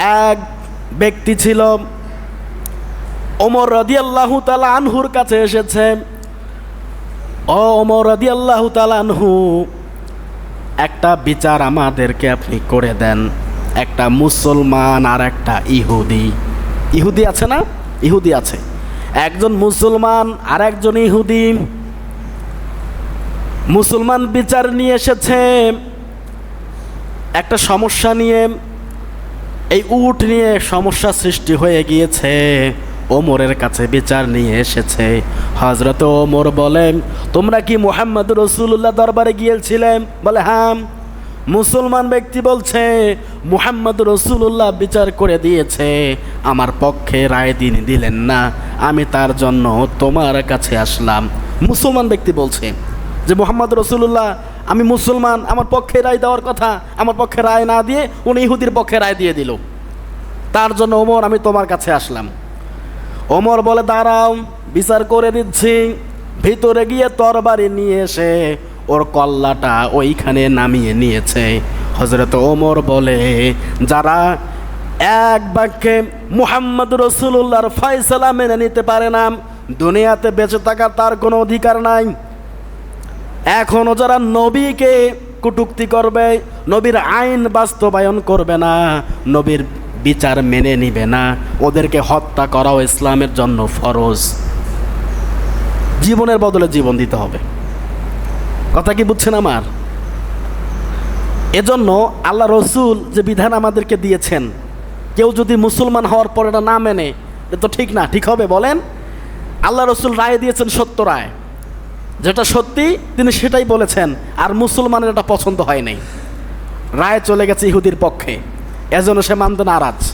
এক ব্যক্তি ছিল, ওমর রদিয়াল্লাহু তালা আনহুর কাছে এসেছে। ও ওমর রদিয়াল্লাহু তালা আনহু, একটা বিচার আমাদেরকে আপনি করে দেন। একটা মুসলমান আর একটা ইহুদি। ইহুদি আছে না? ইহুদি আছে। একজন মুসলমান আর একজন ইহুদি। মুসলমান বিচার নিয়ে এসেছে। একটা সমস্যা নিয়ে এই উট নিয়ে সমস্যা সৃষ্টি হয়ে গিয়েছে। ওমরের কাছে বিচার নিয়ে এসেছে। হজরত ওমর বলেন, তোমরা কি মোহাম্মদ রসুল্লাহ দরবারে গিয়েছিলেন বলে হ্যাঁ। মুসলমান ব্যক্তি বলছে, মুহাম্মদ রসুল্লাহ বিচার করে দিয়েছে। আমার পক্ষে রায় দিন দিলেন না। আমি তার জন্য তোমার কাছে আসলাম। মুসলমান ব্যক্তি বলছে যে, মোহাম্মদ রসুল্লাহ আমি মুসলমান, আমার পক্ষে রায় দেওয়ার কথা, আমার পক্ষে রায় না দিয়ে উনি ইহুদির পক্ষে রায় দিয়ে দিল। তার জন্য ওমর, আমি তোমার কাছে আসলাম। ওমর বলে, দাঁড়াও, বিচার করে দিচ্ছি ভিতরে গিয়ে তরবারি নিয়ে এসে ওর কল্লাটা ওইখানে নামিয়ে নিয়েছে। হজরত ওমর বলে, যারা এক বাক্যে মুহাম্মদ রসুল্লাহর ফয়সালা মেনে নিতে পারে না, দুনিয়াতে বেঁচে থাকার তার কোনো অধিকার নাই। এখনও যারা নবীকে কটুক্তি করবে, নবীর আইন বাস্তবায়ন করবে না, নবীর বিচার মেনে নিবে না, ওদেরকে হত্যা করাও ইসলামের জন্য ফরজ। জীবনের বদলে জীবন দিতে হবে। কথা কি বুঝছেন আমার? এজন্য আল্লাহ রসুল যে বিধান আমাদেরকে দিয়েছেন, কেউ যদি মুসলমান হওয়ার পর এটা না মেনে এটা তো ঠিক না, ঠিক হবে, বলেন। আল্লাহ রসুল রায় দিয়েছেন সত্য রায়। যেটা সত্যি তিনি সেটাই বলেছেন, আর মুসলমানের এটা পছন্দ হয়নি রায় চলে গেছে ইহুদির পক্ষে, এজন্য সে মানতে নারাজ।